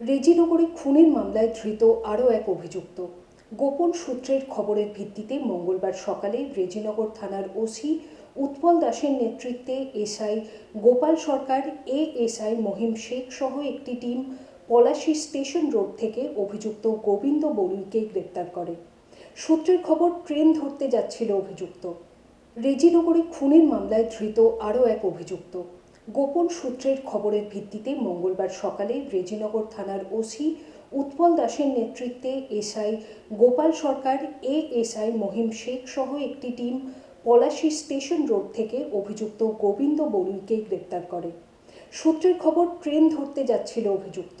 রেজিনগরে খুনের মামলায় ধৃত আরও এক অভিযুক্ত। গোপন সূত্রের খবরের ভিত্তিতে মঙ্গলবার সকালে রেজিনগর থানার ওসি উৎপল দাসের নেতৃত্বে এসআই গোপাল সরকার, এএসআই মহিম শেখ সহ একটি টিম পলাশি স্টেশন রোড থেকে অভিযুক্ত গোবিন্দ বড়ুইকে গ্রেপ্তার করে। সূত্রের খবর, ট্রেন ধরতে যাচ্ছিল অভিযুক্ত। রেজিনগরে খুনের মামলায় ধৃত আরও এক অভিযুক্ত। গোপন সূত্রের খবরের ভিত্তিতে মঙ্গলবার সকালে রেজিনগর থানার ওসি উৎপল দাসের নেতৃত্বে SI Gopal Sarkar A SI Mahim Sheikh সহ একটি টিম পলাশী স্টেশন রোড থেকে অভিযুক্ত গোবিন্দ বড়ুইকে গ্রেপ্তার করে। সূত্রের খবর, ট্রেন ধরতে যাচ্ছিল অভিযুক্ত।